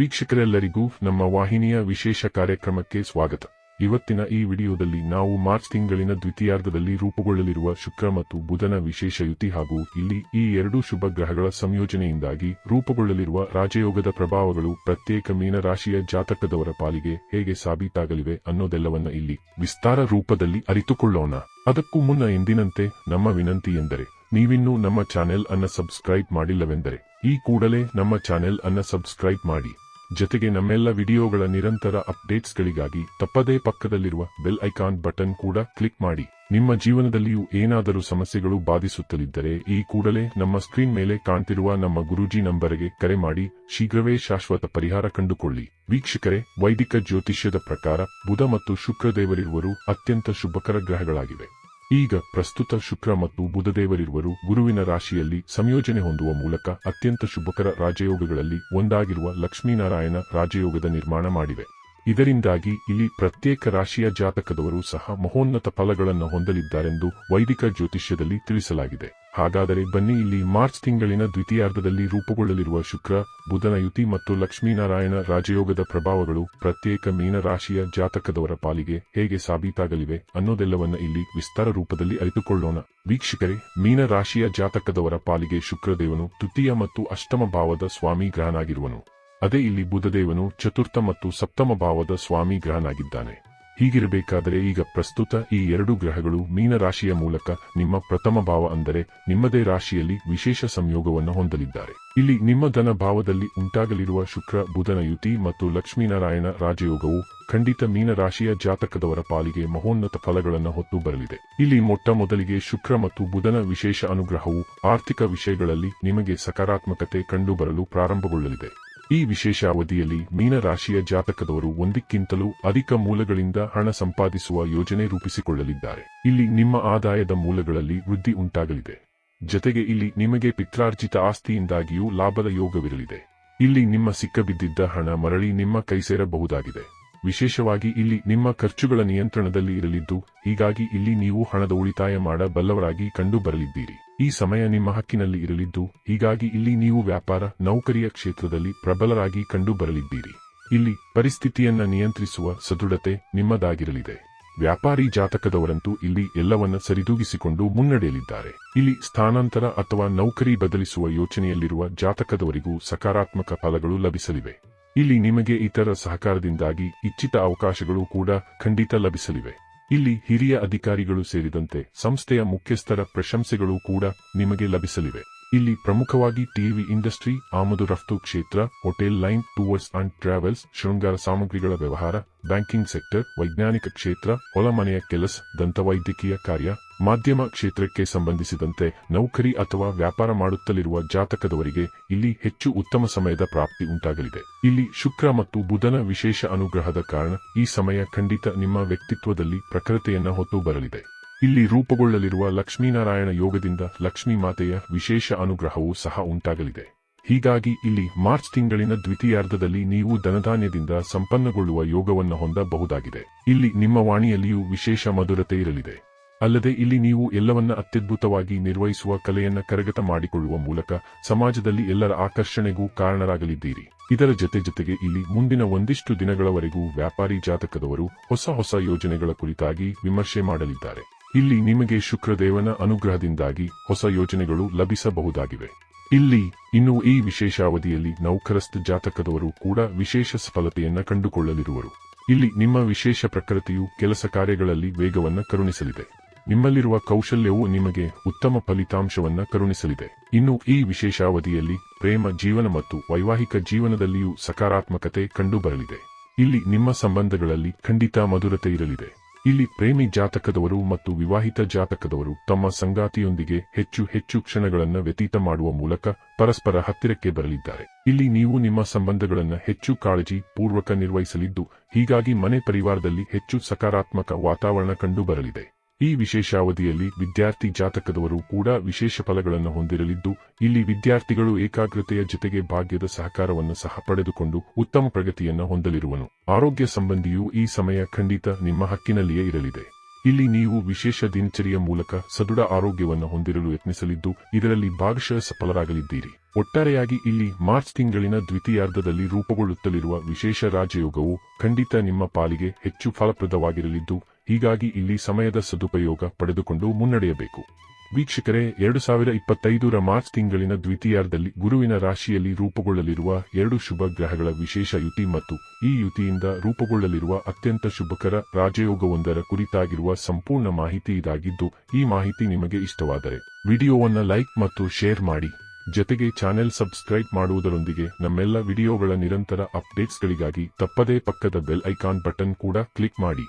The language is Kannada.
ವೀಕ್ಷಕರೆಲ್ಲರಿಗೂ ನಮ್ಮ ವಾಹಿನಿಯ ವಿಶೇಷ ಕಾರ್ಯಕ್ರಮಕ್ಕೆ ಸ್ವಾಗತ. ಇವತ್ತಿನ ಈ ವಿಡಿಯೋದಲ್ಲಿ ನಾವು ಮಾರ್ಚ್ ತಿಂಗಳಿನ ದ್ವಿತೀಯಾರ್ಧದಲ್ಲಿ ರೂಪುಗೊಳ್ಳಲಿರುವ ಶುಕ್ರ ಮತ್ತು ಬುಧನ ವಿಶೇಷ ಯುತಿ ಹಾಗೂ ಇಲ್ಲಿ ಈ ಎರಡು ಶುಭ ಗ್ರಹಗಳ ಸಂಯೋಜನೆಯಿಂದಾಗಿ ರೂಪುಗೊಳ್ಳಲಿರುವ ರಾಜಯೋಗದ ಪ್ರಭಾವಗಳು ಪ್ರತ್ಯೇಕ ಮೀನರಾಶಿಯ ಜಾತಕದವರ ಪಾಲಿಗೆ ಹೇಗೆ ಸಾಬೀತಾಗಲಿವೆ ಅನ್ನೋದೆಲ್ಲವನ್ನ ಇಲ್ಲಿ ವಿಸ್ತಾರ ರೂಪದಲ್ಲಿ ಅರಿತುಕೊಳ್ಳೋಣ. ಅದಕ್ಕೂ ಮುನ್ನ ಎಂದಿನಂತೆ ನಮ್ಮ ವಿನಂತಿ ಎಂದರೆ, ನೀವಿನ್ನೂ ನಮ್ಮ ಚಾನೆಲ್ ಅನ್ನ ಸಬ್ಸ್ಕ್ರೈಬ್ ಮಾಡಿಲ್ಲವೆಂದರೆ, ಈ ಕೂಡಲೇ ನಮ್ಮ ಚಾನೆಲ್ ಅನ್ನ ಸಬ್ಸ್ಕ್ರೈಬ್ ಮಾಡಿ. ಜೊತೆಗೆ ನಮ್ಮೆಲ್ಲ ವಿಡಿಯೋಗಳ ನಿರಂತರ ಅಪ್ಡೇಟ್ಸ್ಗಳಿಗಾಗಿ ತಪ್ಪದೇ ಪಕ್ಕದಲ್ಲಿರುವ ಬೆಲ್ ಐಕಾನ್ ಬಟನ್ ಕೂಡ ಕ್ಲಿಕ್ ಮಾಡಿ. ನಿಮ್ಮ ಜೀವನದಲ್ಲಿಯೂ ಏನಾದರೂ ಸಮಸ್ಯೆಗಳು ಬಾಧಿಸುತ್ತಲಿದ್ದರೆ ಈ ಕೂಡಲೇ ನಮ್ಮ ಸ್ಕ್ರೀನ್ ಮೇಲೆ ಕಾಣ್ತಿರುವ ನಮ್ಮ ಗುರೂಜಿ ನಂಬರ್ಗೆ ಕರೆ ಮಾಡಿ ಶೀಘ್ರವೇ ಶಾಶ್ವತ ಪರಿಹಾರ ಕಂಡುಕೊಳ್ಳಿ. ವೀಕ್ಷಕರೇ, ವೈದಿಕ ಜ್ಯೋತಿಷ್ಯದ ಪ್ರಕಾರ ಬುಧ ಮತ್ತು ಶುಕ್ರ ದೇವರಿರುವರು ಅತ್ಯಂತ ಶುಭಕರ ಗ್ರಹಗಳಾಗಿವೆ. ಈಗ ಪ್ರಸ್ತುತ ಶುಕ್ರ ಮತ್ತು ಬುಧದೇವರಿರುವರು ಗುರುವಿನ ರಾಶಿಯಲ್ಲಿ ಸಂಯೋಜನೆ ಹೊಂದುವ ಮೂಲಕ ಅತ್ಯಂತ ಶುಭಕರ ರಾಜಯೋಗಗಳಲ್ಲಿ ಒಂದಾಗಿರುವ ಲಕ್ಷ್ಮೀನಾರಾಯಣ ರಾಜಯೋಗದ ನಿರ್ಮಾಣ ಮಾಡಿವೆ. ಇದರಿಂದಾಗಿ ಇಲ್ಲಿ ಪ್ರತ್ಯೇಕ ರಾಶಿಯ ಜಾತಕದವರು ಸಹ ಮಹೋನ್ನತ ಫಲಗಳನ್ನು ಹೊಂದಲಿದ್ದಾರೆಂದು ವೈದಿಕ ಜ್ಯೋತಿಷ್ಯದಲ್ಲಿ ತಿಳಿಸಲಾಗಿದೆ. ಹಾಗಾದರೆ ಬನ್ನಿ ಇಲ್ಲಿ ಮಾರ್ಚ್ ತಿಂಗಳಿನ ದ್ವಿತೀಯಾರ್ಧದಲ್ಲಿ ರೂಪುಗೊಳ್ಳಲಿರುವ ಶುಕ್ರ, ಬುಧನ ಯುತಿ ಮತ್ತು ಲಕ್ಷ್ಮೀನಾರಾಯಣ ರಾಜಯೋಗದ ಪ್ರಭಾವಗಳು ಪ್ರತ್ಯೇಕ ಮೀನರಾಶಿಯ ಜಾತಕದವರ ಪಾಲಿಗೆ ಹೇಗೆ ಸಾಬೀತಾಗಲಿವೆ ಅನ್ನೋದೆಲ್ಲವನ್ನ ಇಲ್ಲಿ ವಿಸ್ತಾರ ರೂಪದಲ್ಲಿ ಅರಿತುಕೊಳ್ಳೋಣ. ವೀಕ್ಷಕರೇ, ಮೀನರಾಶಿಯ ಜಾತಕದವರ ಪಾಲಿಗೆ ಶುಕ್ರದೇವನು ತೃತೀಯ ಮತ್ತು ಅಷ್ಟಮ ಭಾವದ ಸ್ವಾಮಿ ಗ್ರಹನಾಗಿರುವನು. ಅದೇ ಇಲ್ಲಿ ಬುಧದೇವನು ಚತುರ್ಥ ಮತ್ತು ಸಪ್ತಮ ಭಾವದ ಸ್ವಾಮಿ ಗ್ರಹನಾಗಿದ್ದಾನೆ. ಹೀಗಿರಬೇಕಾದರೆ ಈಗ ಪ್ರಸ್ತುತ ಈ ಎರಡು ಗ್ರಹಗಳು ಮೀನರಾಶಿಯ ಮೂಲಕ ನಿಮ್ಮ ಪ್ರಥಮ ಭಾವ ಅಂದರೆ ನಿಮ್ಮದೇ ರಾಶಿಯಲ್ಲಿ ವಿಶೇಷ ಸಂಯೋಗವನ್ನು ಹೊಂದಲಿದ್ದಾರೆ. ಇಲ್ಲಿ ನಿಮ್ಮ ಧನ ಭಾವದಲ್ಲಿ ಉಂಟಾಗಲಿರುವ ಶುಕ್ರ, ಬುಧನ ಯುತಿ ಮತ್ತು ಲಕ್ಷ್ಮೀನಾರಾಯಣ ರಾಜಯೋಗವು ಖಂಡಿತ ಮೀನರಾಶಿಯ ಜಾತಕದವರ ಪಾಲಿಗೆ ಮಹೋನ್ನತ ಫಲಗಳನ್ನು ಹೊತ್ತು ಬರಲಿದೆ. ಇಲ್ಲಿ ಮೊಟ್ಟ ಮೊದಲಿಗೆ ಶುಕ್ರ ಮತ್ತು ಬುಧನ ವಿಶೇಷ ಅನುಗ್ರಹವು ಆರ್ಥಿಕ ವಿಷಯಗಳಲ್ಲಿ ನಿಮಗೆ ಸಕಾರಾತ್ಮಕತೆ ಕಂಡುಬರಲು ಪ್ರಾರಂಭಗೊಳ್ಳಲಿದೆ. ಈ ವಿಶೇಷ ಅವಧಿಯಲ್ಲಿ ಮೀನರಾಶಿಯ ಜಾತಕದವರು ಒಂದಕ್ಕಿಂತಲೂ ಅಧಿಕ ಮೂಲಗಳಿಂದ ಹಣ ಸಂಪಾದಿಸುವ ಯೋಜನೆ ರೂಪಿಸಿಕೊಳ್ಳಲಿದ್ದಾರೆ. ಇಲ್ಲಿ ನಿಮ್ಮ ಆದಾಯದ ಮೂಲಗಳಲ್ಲಿ ವೃದ್ಧಿ ಉಂಟಾಗಲಿದೆ. ಜತೆಗೆ ಇಲ್ಲಿ ನಿಮಗೆ ಪಿತ್ರಾರ್ಜಿತ ಆಸ್ತಿಯಿಂದಾಗಿಯೂ ಲಾಭದ ಯೋಗವಿರಲಿದೆ. ಇಲ್ಲಿ ನಿಮ್ಮ ಸಿಕ್ಕಬಿದ್ದಿದ್ದ ಹಣ ಮರಳಿ ನಿಮ್ಮ ಕೈ ಸೇರಬಹುದಾಗಿದೆ ವಿಶೇಷವಾಗಿ ಇಲ್ಲಿ ನಿಮ್ಮ ಖರ್ಚುಗಳ ನಿಯಂತ್ರಣದಲ್ಲಿ ಇರಲಿದ್ದು, ಹೀಗಾಗಿ ಇಲ್ಲಿ ನೀವು ಹಣದ ಉಳಿತಾಯ ಮಾಡಬಲ್ಲವರಾಗಿ ಕಂಡು ಬರಲಿದ್ದೀರಿ ಈ ಸಮಯ ನಿಮ್ಮ ಹಕ್ಕಿನಲ್ಲಿ ಇರಲಿದ್ದು, ಹೀಗಾಗಿ ಇಲ್ಲಿ ನೀವು ವ್ಯಾಪಾರ, ನೌಕರಿಯ ಕ್ಷೇತ್ರದಲ್ಲಿ ಪ್ರಬಲರಾಗಿ ಕಂಡು ಬರಲಿದ್ದೀರಿ ಇಲ್ಲಿ ಪರಿಸ್ಥಿತಿಯನ್ನ ನಿಯಂತ್ರಿಸುವ ಸದೃಢತೆ ನಿಮ್ಮದಾಗಿರಲಿದೆ. ವ್ಯಾಪಾರಿ ಜಾತಕದವರಂತೂ ಇಲ್ಲಿ ಎಲ್ಲವನ್ನ ಸರಿದೂಗಿಸಿಕೊಂಡು ಮುನ್ನಡೆಯಲಿದ್ದಾರೆ. ಇಲ್ಲಿ ಸ್ಥಾನಾಂತರ ಅಥವಾ ನೌಕರಿ ಬದಲಿಸುವ ಯೋಚನೆಯಲ್ಲಿರುವ ಜಾತಕದವರಿಗೂ ಸಕಾರಾತ್ಮಕ ಫಲಗಳು ಲಭಿಸಲಿವೆ. ಇಲ್ಲಿ ನಿಮಗೆ ಇತರ ಸಹಕಾರದಿಂದಾಗಿ ಇಚ್ಛಿತ ಅವಕಾಶಗಳು ಕೂಡ ಖಂಡಿತ ಲಭಿಸಲಿವೆ. ಇಲ್ಲಿ ಹಿರಿಯ ಅಧಿಕಾರಿಗಳು ಸೇರಿದಂತೆ ಸಂಸ್ಥೆಯ ಮುಖ್ಯಸ್ಥರ ಪ್ರಶಂಸೆಗಳು ಕೂಡ ನಿಮಗೆ ಲಭಿಸಲಿವೆ. ಇಲ್ಲಿ ಪ್ರಮುಖವಾಗಿ ಟಿವಿ ಇಂಡಸ್ಟ್ರಿ, ಆಮದು ರಫ್ತು ಕ್ಷೇತ್ರ, hotel line tours and travels, ಶೃಂಗಾರ ಸಾಮಗ್ರಿಗಳ ವ್ಯವಹಾರ, ಬ್ಯಾಂಕಿಂಗ್ ಸೆಕ್ಟರ್, ವೈಜ್ಞಾನಿಕ ಕ್ಷೇತ್ರ, ಹೊಲಮನೆಯ ಕೆಲಸ, ದಂತವೈದ್ಯಕೀಯ ಕಾರ್ಯ ಮಾಧ್ಯಮ ಕ್ಷೇತ್ರಕ್ಕೆ ಸಂಬಂಧಿಸಿದಂತೆ ನೌಕರಿ ಅಥವಾ ವ್ಯಾಪಾರ ಮಾಡುತ್ತಲಿರುವ ಜಾತಕದವರಿಗೆ ಇಲ್ಲಿ ಹೆಚ್ಚು ಉತ್ತಮ ಸಮಯದ ಪ್ರಾಪ್ತಿ ಉಂಟಾಗಲಿದೆ. ಇಲ್ಲಿ ಶುಕ್ರ ಮತ್ತು ಬುಧನ ವಿಶೇಷ ಅನುಗ್ರಹದ ಕಾರಣ ಈ ಸಮಯ ಖಂಡಿತ ನಿಮ್ಮ ವ್ಯಕ್ತಿತ್ವದಲ್ಲಿ ಪ್ರಖರತೆಯನ್ನ ಹೊತ್ತು ಬರಲಿದೆ ಇಲ್ಲಿ ರೂಪುಗೊಳ್ಳಲಿರುವ ಲಕ್ಷ್ಮೀನಾರಾಯಣ ಯೋಗದಿಂದ ಲಕ್ಷ್ಮೀ ಮಾತೆಯ ವಿಶೇಷ ಅನುಗ್ರಹವೂ ಸಹ ಉಂಟಾಗಲಿದೆ. ಹೀಗಾಗಿ ಇಲ್ಲಿ ಮಾರ್ಚ್ ತಿಂಗಳಿನ ದ್ವಿತೀಯಾರ್ಧದಲ್ಲಿ ನೀವು ಧನಧಾನ್ಯದಿಂದ ಸಂಪನ್ನಗೊಳ್ಳುವ ಯೋಗವನ್ನು ಹೊಂದಬಹುದಾಗಿದೆ. ಇಲ್ಲಿ ನಿಮ್ಮ ವಾಣಿಯಲ್ಲಿಯೂ ವಿಶೇಷ ಮಧುರತೆ ಇರಲಿದೆ. ಅಲ್ಲದೆ ಇಲ್ಲಿ ನೀವು ಎಲ್ಲವನ್ನ ಅತ್ಯದ್ಭುತವಾಗಿ ನಿರ್ವಹಿಸುವ ಕಲೆಯನ್ನ ಕರಗತ ಮಾಡಿಕೊಳ್ಳುವ ಮೂಲಕ ಸಮಾಜದಲ್ಲಿ ಎಲ್ಲರ ಆಕರ್ಷಣೆಗೂ ಕಾರಣರಾಗಲಿದ್ದೀರಿ. ಇದರ ಜೊತೆ ಜೊತೆಗೆ ಇಲ್ಲಿ ಮುಂದಿನ ಒಂದಿಷ್ಟು ದಿನಗಳವರೆಗೂ ವ್ಯಾಪಾರಿ ಜಾತಕದವರು ಹೊಸ ಹೊಸ ಯೋಜನೆಗಳ ಕುರಿತಾಗಿ ವಿಮರ್ಶೆ ಮಾಡಲಿದ್ದಾರೆ. ಇಲ್ಲಿ ನಿಮಗೆ ಶುಕ್ರದೇವನ ಅನುಗ್ರಹದಿಂದಾಗಿ ಹೊಸ ಯೋಜನೆಗಳು ಲಭಿಸಬಹುದಾಗಿವೆ. ಇಲ್ಲಿ ಇನ್ನು ಈ ವಿಶೇಷ ಅವಧಿಯಲ್ಲಿ ನೌಕರಸ್ಥ ಜಾತಕದವರು ಕೂಡ ವಿಶೇಷ ಸಫಲತೆಯನ್ನ ಕಂಡುಕೊಳ್ಳಲಿರುವರು. ಇಲ್ಲಿ ನಿಮ್ಮ ವಿಶೇಷ ಪ್ರಕೃತಿಯು ಕೆಲಸ ಕಾರ್ಯಗಳಲ್ಲಿ ವೇಗವನ್ನ ಕರುಣಿಸಲಿದೆ. ನಿಮ್ಮಲ್ಲಿರುವ ಕೌಶಲ್ಯವು ನಿಮಗೆ ಉತ್ತಮ ಫಲಿತಾಂಶವನ್ನ ಕರುಣಿಸಲಿದೆ. ಇನ್ನು ಈ ವಿಶೇಷಾವಧಿಯಲ್ಲಿ ಪ್ರೇಮ, ಜೀವನ ಮತ್ತು ವೈವಾಹಿಕ ಜೀವನದಲ್ಲಿಯೂ ಸಕಾರಾತ್ಮಕತೆ ಕಂಡುಬರಲಿದೆ. ಇಲ್ಲಿ ನಿಮ್ಮ ಸಂಬಂಧಗಳಲ್ಲಿ ಖಂಡಿತ ಮಧುರತೆ ಇರಲಿದೆ. ಇಲ್ಲಿ ಪ್ರೇಮಿ ಜಾತಕದವರು ಮತ್ತು ವಿವಾಹಿತ ಜಾತಕದವರು ತಮ್ಮ ಸಂಗಾತಿಯೊಂದಿಗೆ ಹೆಚ್ಚು ಹೆಚ್ಚು ಕ್ಷಣಗಳನ್ನು ವ್ಯತೀತ ಮಾಡುವ ಮೂಲಕ ಪರಸ್ಪರ ಹತ್ತಿರಕ್ಕೆ ಬರಲಿದ್ದಾರೆ. ಇಲ್ಲಿ ನೀವು ನಿಮ್ಮ ಸಂಬಂಧಗಳನ್ನು ಹೆಚ್ಚು ಕಾಳಜಿ ಪೂರ್ವಕ ನಿರ್ವಹಿಸಲಿದ್ದು, ಹೀಗಾಗಿ ಮನೆ ಪರಿವಾರದಲ್ಲಿ ಹೆಚ್ಚು ಸಕಾರಾತ್ಮಕ ವಾತಾವರಣ ಕಂಡು ಬರಲಿದೆ ಈ ವಿಶೇಷ ಅವಧಿಯಲ್ಲಿ ವಿದ್ಯಾರ್ಥಿ ಜಾತಕದವರು ಕೂಡ ವಿಶೇಷ ಫಲಗಳನ್ನು ಹೊಂದಿರಲಿದ್ದು, ಇಲ್ಲಿ ವಿದ್ಯಾರ್ಥಿಗಳು ಏಕಾಗ್ರತೆಯ ಜೊತೆಗೆ ಭಾಗ್ಯದ ಸಹಕಾರವನ್ನು ಸಹ ಪಡೆದುಕೊಂಡು ಉತ್ತಮ ಪ್ರಗತಿಯನ್ನು ಹೊಂದಲಿರುವನು. ಆರೋಗ್ಯ ಸಂಬಂಧಿಯು ಈ ಸಮಯ ಖಂಡಿತ ನಿಮ್ಮ ಹಕ್ಕಿನಲ್ಲಿಯೇ ಇರಲಿದೆ. ಇಲ್ಲಿ ನೀವು ವಿಶೇಷ ದಿನಚರಿಯ ಮೂಲಕ ಸದೃಢ ಆರೋಗ್ಯವನ್ನು ಹೊಂದಿರಲು ಯತ್ನಿಸಲಿದ್ದು, ಇದರಲ್ಲಿ ಭಾಗಶಃ ಸಫಲರಾಗಲಿದ್ದೀರಿ. ಒಟ್ಟಾರೆಯಾಗಿ ಇಲ್ಲಿ ಮಾರ್ಚ್ ತಿಂಗಳಿನ ದ್ವಿತೀಯಾರ್ಧದಲ್ಲಿ ರೂಪುಗೊಳ್ಳುತ್ತಲಿರುವ ವಿಶೇಷ ರಾಜಯೋಗವು ಖಂಡಿತ ನಿಮ್ಮ ಪಾಲಿಗೆ ಹೆಚ್ಚು ಫಲಪ್ರದವಾಗಿರಲಿದ್ದು ಹೀಗಾಗಿ ಇಲ್ಲಿ ಸಮಯದ ಸದುಪಯೋಗ ಪಡೆದುಕೊಂಡು ಮುನ್ನಡೆಯಬೇಕು. ವೀಕ್ಷಕರೇ ಎರಡು ಸಾವಿರ ಇಪ್ಪತ್ತೈದರ ಮಾರ್ಚ್ ತಿಂಗಳಿನ ದ್ವಿತೀಯಾರ್ಧದಲ್ಲಿ ಗುರುವಿನ ರಾಶಿಯಲ್ಲಿ ರೂಪುಗೊಳ್ಳಲಿರುವ ಎರಡು ಶುಭ ಗ್ರಹಗಳ ವಿಶೇಷ ಯುತಿ ಮತ್ತು ಈ ಯುತಿಯಿಂದ ರೂಪುಗೊಳ್ಳಲಿರುವ ಅತ್ಯಂತ ಶುಭಕರ ರಾಜಯೋಗವೊಂದರ ಕುರಿತಾಗಿರುವ ಸಂಪೂರ್ಣ ಮಾಹಿತಿ ಇದಾಗಿದ್ದು, ಈ ಮಾಹಿತಿ ನಿಮಗೆ ಇಷ್ಟವಾದರೆ ವಿಡಿಯೋವನ್ನ ಲೈಕ್ ಮತ್ತು ಶೇರ್ ಮಾಡಿ. ಜೊತೆಗೆ ಚಾನೆಲ್ ಸಬ್ಸ್ಕ್ರೈಬ್ ಮಾಡುವುದರೊಂದಿಗೆ ನಮ್ಮೆಲ್ಲ ವಿಡಿಯೋಗಳ ನಿರಂತರ ಅಪ್ಡೇಟ್ಸ್ಗಳಿಗಾಗಿ ತಪ್ಪದೇ ಪಕ್ಕದ ಬೆಲ್ ಐಕಾನ್ ಬಟನ್ ಕೂಡ ಕ್ಲಿಕ್ ಮಾಡಿ.